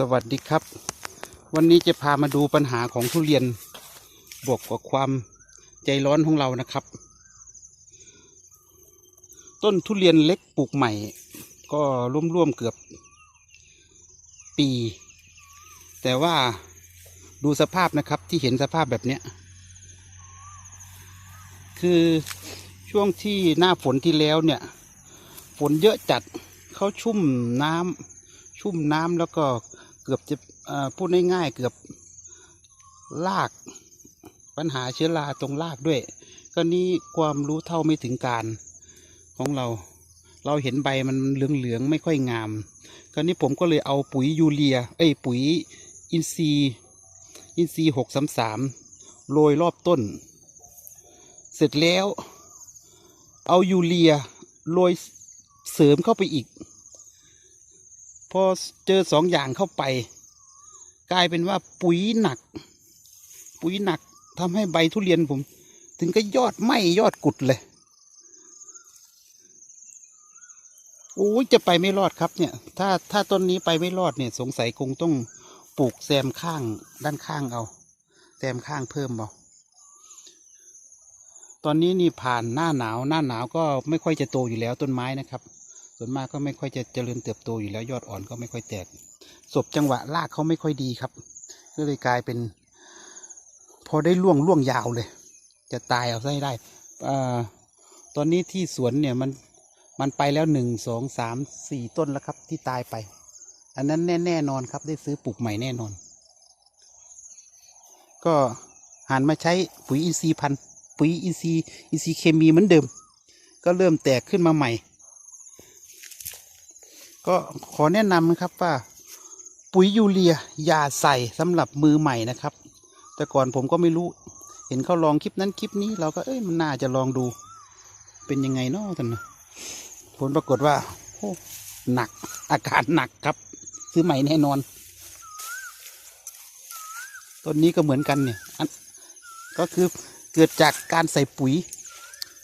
สวัสดีครับ วันนี้จะพามาดูปัญหาของทุเรียน บวกกับความใจร้อนของเรานะครับ ต้นทุเรียนเล็กปลูกใหม่ ก็ร่วมๆเกือบปี แต่ว่าดูสภาพนะครับที่เห็นสภาพแบบเนี้ย คือช่วงที่หน้าฝนที่แล้วเนี่ย ฝนเยอะจัดเขาชุ่มน้ำชุ่มน้ำแล้วก็ เกือบจะพูดง่ายๆเกือบลากปัญหาเชื้อราตรงรากด้วย ก็นี่ความรู้เท่าไม่ถึงการของเรา เราเห็นใบมันเหลืองๆไม่ค่อยงาม ก็นี้ผมก็เลยเอาปุ๋ยยูเรีย เอ้ยปุ๋ยอินทรีอินทรีหกสามสามโรยรอบต้น เสร็จแล้ว เอายูเรียโรยเสริมเข้าไปอีก พอเจอสองอย่างเข้าไป กลายเป็นว่าปุ๋ยหนัก ปุ๋ยหนักทำให้ใบทุเรียนผม ถึงก็ยอดไหมยอดกุดเลยโอ้ยจะไปไม่รอดครับเนี่ย ถ้าถ้าต้นนี้ไปไม่รอดเนี่ย สงสัยคงต้องปลูกแซมข้างด้านข้างเอาแซมข้างเพิ่มเอาตอนนี้นี่ผ่านหน้าหนาวหน้าหนาวก็ไม่ค่อยจะโตอยู่แล้วต้นไม้นะครับ ส่วนมากก็ไม่ค่อยจะเจริญเติบโตอยู่แล้วยอดอ่อนก็ไม่ค่อยแตกศพจังหวะรากเขาไม่ค่อยดีครับ ก็เลยกลายเป็น พอได้ล่วงล่วงยาวเลย จะตายเอาซะให้ได้อตอนนี้ที่สวนเนี่ยมันมันไปแล้วหนึ่งสองสามสี่ต้นแล้วครับ ที่ตายไป อันนั้นแน่แน่นอนครับ ได้ซื้อปลูกใหม่แน่นอน ก็หันมาใช้ปุ๋ยอินทรีย์พันปุ๋ยอินทรีย์อินทรีย์เคมีเหมือนเดิม ก็เริ่มแตกขึ้นมาใหม่ ก็ขอแนะนำนะครับว่าปุ๋ยยูเรียอย่าใส่สำหรับมือใหม่นะครับ แต่ก่อนผมก็ไม่รู้ เห็นเขาลองคลิปนั้นคลิปนี้เราก็เอ้ยมันน่าจะลองดู เป็นยังไงเนาะท่านนะผลปรากฏว่าโอ้หนักอาการหนักครับ ซื้อใหม่แน่นอนต้นนี้ก็เหมือนกันเนี่ยก็คือเกิดจากการใส่ปุ๋ย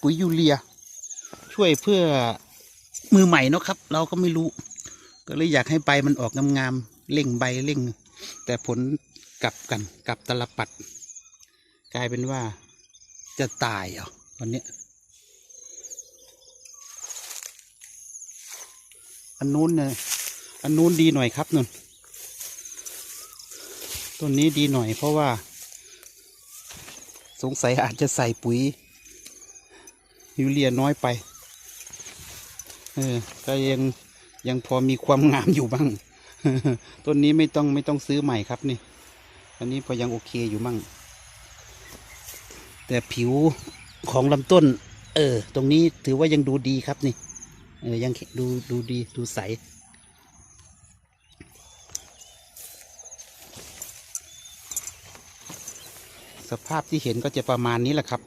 ปุ๋ยยูเรีย ช่วยเพื่อมือใหม่เนาะครับ เราก็ไม่รู้ ก็เลยอยากให้ใบมันออกงามๆเร่งใบเร่ง แต่ผลกลับกันกลับตลปัด กลายเป็นว่าจะตายเหรอะวันนี้อันนู้นเนี่ยอันนู้นดีหน่อยครับนุ่นต้นนี้ดีหน่อยเพราะว่า สงสัยอาจจะใส่ปุ๋ยยูเรียน้อยไป เออก็ยัง ยังพอมีความงามอยู่บ้าง ต้นนี้ไม่ต้องไม่ต้องซื้อใหม่ครับนี่ อันนี้ก็ยังโอเคอยู่มั่ง แต่ผิวของลำต้น เออ ตรงนี้ถือว่ายังดูดีครับนี่ เออ ยังดูดูดีดูใสสภาพที่เห็นก็จะประมาณนี้แหละครับ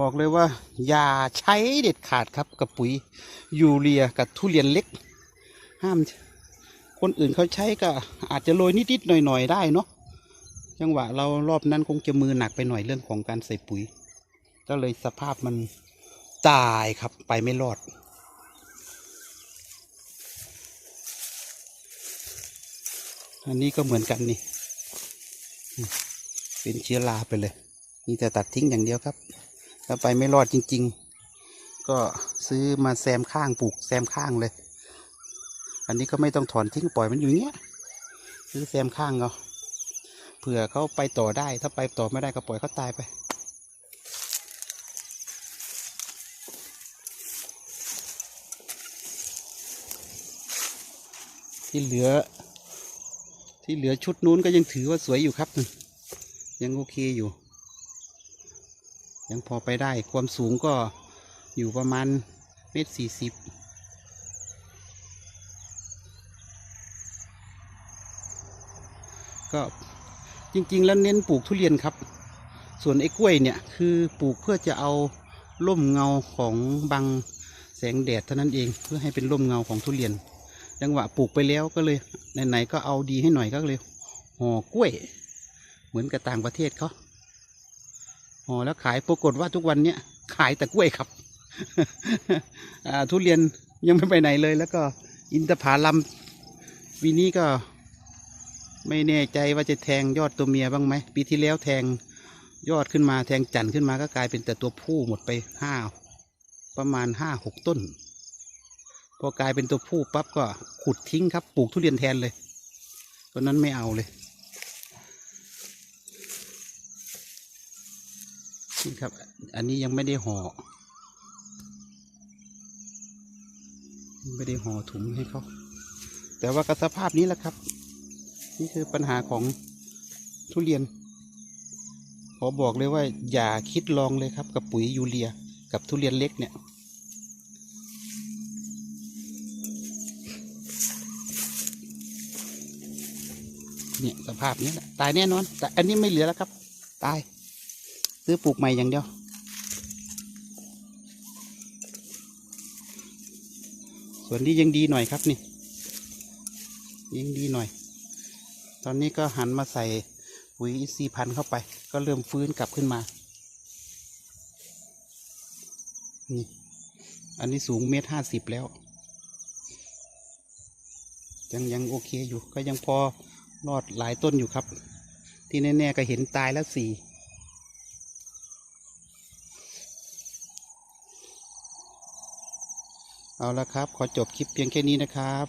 บอกเลยว่า อย่าใช้เด็ดขาดครับกับปุ๋ยยูเรียกับทุเรียนเล็ก ห้าม คนอื่นเขาใช้ก็อาจจะโรยนิดๆหน่อยๆได้เนาะจังหวะเรารอบนั้นคงจะมือหนักไปหน่อยเรื่องของการใส่ปุ๋ย ก็เลยสภาพมันตายครับไปไม่รอด อันนี้ก็เหมือนกันนี่ เป็นเชื้อราไปเลยมีแต่ตัดทิ้งอย่างเดียวครับ ถ้าไปไม่รอดจริง ๆ ก็ซื้อมาแซมข้างปลูกแซมข้างเลย อันนี้ก็ไม่ต้องถอนทิ้งปล่อยมันอยู่เงี้ยซื้อแซมข้างเอาเผื่อเขาไปต่อได้ถ้าไปต่อไม่ได้ก็ปล่อยเขาตายไปที่เหลือ ที่เหลือชุดนู้นก็ยังถือว่าสวยอยู่ครับ ยังโอเคอยู่ ยังพอไปได้ความสูงก็อยู่ประมาณเมตรสี่สิบก็จริง ๆ แล้วเน้นปลูกทุเรียนครับ ส่วนไอ้กล้วยเนี่ยคือปลูกเพื่อจะเอาร่มเงาของบังแสงแดดเท่านั้นเองเพื่อให้เป็นร่มเงาของทุเรียนจังหวะปลูกไปแล้วก็เลยไหนๆก็เอาดีให้หน่อยก็เลยห่อกล้วย เหมือนกับต่างประเทศเขา ห่อแล้วขายปรากฏว่าทุกวันเนี้ยขายแต่กล้วยครับทุเรียนยังไม่ไปไหนเลย แล้วก็อินทผลัมปีนี้ก็ไม่แน่ใจว่าจะแทงยอดตัวเมียบ้างไหมปีที่แล้วแทงยอดขึ้นมาแทงจันทร์ขึ้นมาก็กลายเป็นแต่ตัวผู้หมดไปห้าประมาณห้าหกต้น พอกลายเป็นตัวผู้ปั๊บก็ขุดทิ้งครับ ปลูกทุเรียนแทนเลยตอนนั้นไม่เอาเลย นี่ครับ อันนี้ยังไม่ได้ห่อ ไม่ได้ห่อถุงให้เขา แต่ว่าก็สภาพนี้แหละครับ นี่คือปัญหาของทุเรียน ขอบอกเลยว่า อย่าคิดลองเลยครับ กับปุ๋ยยูเรีย กับทุเรียนเล็กเนี่ยเนี่ยสภาพนี้แหละตายแน่นอน แต่อันนี้ไม่เหลือแล้วครับ ตาย ซื้อปลูกใหม่อย่างเดียว ส่วนนี้ยังดีหน่อยครับนี่ยังดีหน่อย ตอนนี้ก็หันมาใส่ปุ๋ยซีพันเข้าไป ก็เริ่มฟื้นกลับขึ้นมา นี่ อันนี้สูงเมตรห้าสิบแล้ว ยังยังโอเคอยู่ ก็ยังพอรอดหลายต้นอยู่ครับ ที่แน่ ๆ ก็เห็นตายแล้วสี่ เอาละครับ ขอจบคลิปเพียงแค่นี้นะครับ